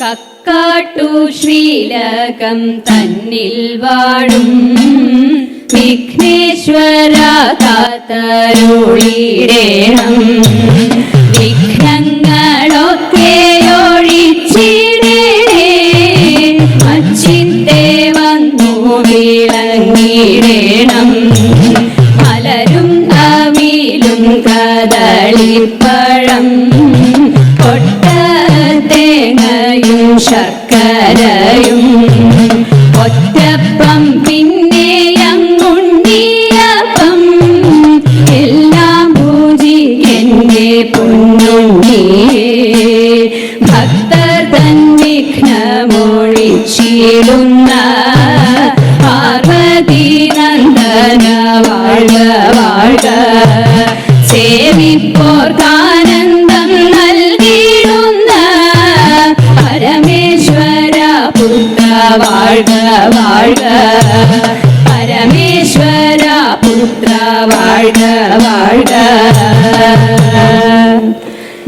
കക്കാട്ടു ശ്രീലകം തന്നിൽ വാഴും. വിഘ്നേശ്വര കാത്തരുളിടേണം വിഘ്നങ്ങളൊക്കെ ശർക്കരയും ഒറ്റപ്പം പിന്നെ അങ്ങുണ്ടിയപ്പം എല്ലാം പൂജിക്കെന്റെ പൊന്നുണ്ണിയേ. ഭക്തർ തൻ വിഘ്നമൊഴിച്ചിടുന്ന പാർവതി നന്ദന വാഴ വാഴ്ക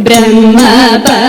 ब्रह्मपत्नी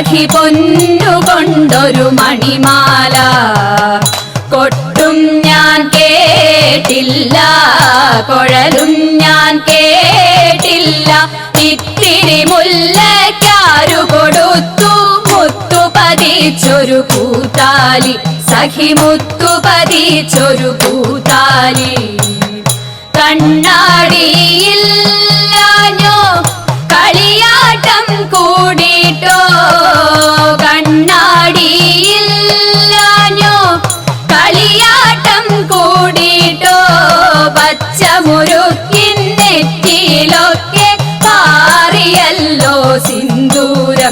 സഖി പൊന്നുകൊണ്ടൊരു മണിമാല. കൊട്ടും ഞാൻ കേട്ടില്ല കുഴലും ഞാൻ കേട്ടില്ല. ഇത്തിരി മുല്ലക്കാരു കൊടുത്തു മുത്തു പതിച്ചൊരു കൂത്താലി. സഖി മുത്തു പതിച്ചൊരു കൂത്താലി. കണ്ണാടിയില്ലാഞ്ഞോ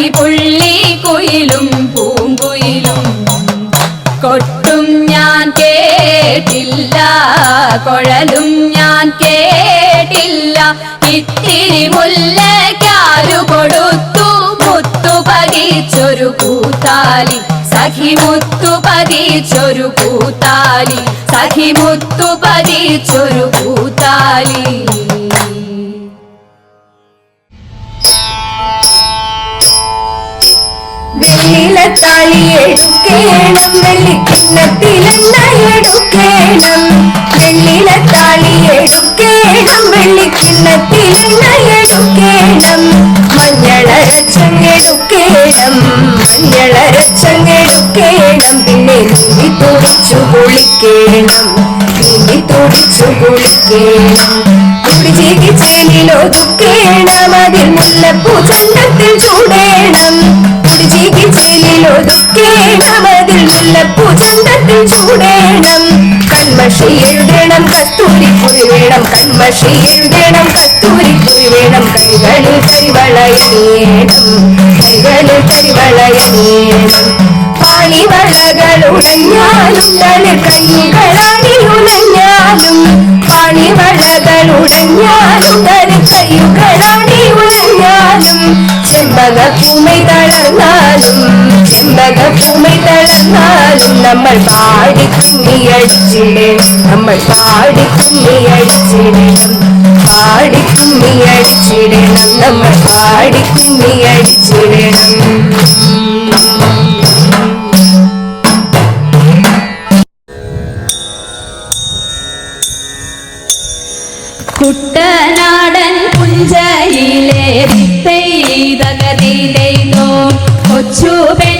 സഖി പുള്ളി കുയിലും പൂങ്കുയിലും കൊട്ടും ഞാൻ കേട്ടില്ല കുഴലും ഞാൻ കേട്ടില്ല. ഇത്തിരി മുല്ലക്കാരു കൊടുത്തു മുത്തു പതിച്ചൊരു കൂത്താലി. സഖി മുത്തു പതിച്ചൊരു കൂത്താലി. സഖി മുത്തു പതിച്ചൊരു കൂത്താലി. വെള്ളിലത്താളി എടുക്കേണം. വെള്ളിക്കിണ്ണത്തിലെണ്ണ എടുക്കേണം വെള്ളിലത്താളി എടുക്കേണം. വെള്ളിക്കിണ്ണത്തിലെണ്ണ എടുക്കേണം മഞ്ഞളരച്ചങ്ങെടുക്കേണം. മഞ്ഞളരച്ചങ്ങെടുക്കേണം. പിന്നെ നീതി തുടിച്ചു കുളിക്കേണം. നീതി തുടിച്ചു കുളിക്കേണം. ചേലിലൊതുക്കേണം അതിൽ മുല്ലപ്പൂ ചന്തത്തിൽ ചൂടേണം. ചേലിലൊതുക്കേണം നല്ല മുല്ലപ്പൂ ചന്തത്തിൽ ചൂടേണം കൺമഷി കസ്തൂരി കസ്തൂരിക്കുറി വേണം. കൺമഷി കസ്തൂരി കസ്തൂരിക്കുറി വേണം. കൈകളിൽ കരിവളയണിയേണം കൈകളിൽ കരിവളയണിയേണം പാണിവളകളുടഞ്ഞാലും തളിർ കൈകളാണിയുലഞ്ഞാലും പാണിവളകളുടഞ്ഞാലും തളിർ കൈകളാണിയുലഞ്ഞാലും ചെമ്പക പൂമൈ തളർന്നാലും പൂമൈ തളർന്നാലും നമ്മൾ പാടി കുമ്മിയടിച്ചിടണം നമ്മൾ പാടി കുമ്മിയടിച്ചിടേണം പാടി കുമ്മിയടിച്ചിടേണം നമ്മൾ പാടി കുമ്മിയടിച്ചിടേണം കുട്ടനാടൻ പുഞ്ചയിലെ വിത്തൈതകതോ കൊച്ചു പെണ്ണെ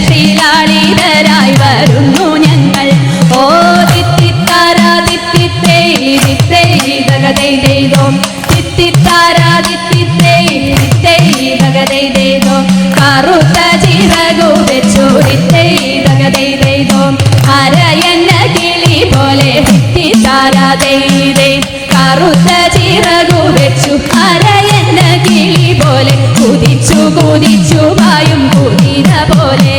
വിജയശീലാളിതരായി വരുന്നു ഞങ്ങൾ. ഓ ദിത്തേ തകതൈതോ കറുത്ത ചിറകു വെച്ചു തകതൈതോ അരയന്ന കിളി പോലെ ദിത്തിത്താരാ ദൈതേ കറുത്ത ചിറകു വെച്ചു അരയന്ന കിളി പോലെ കുതിച്ചു കുതിച്ചു വായും കുതിര പോലെ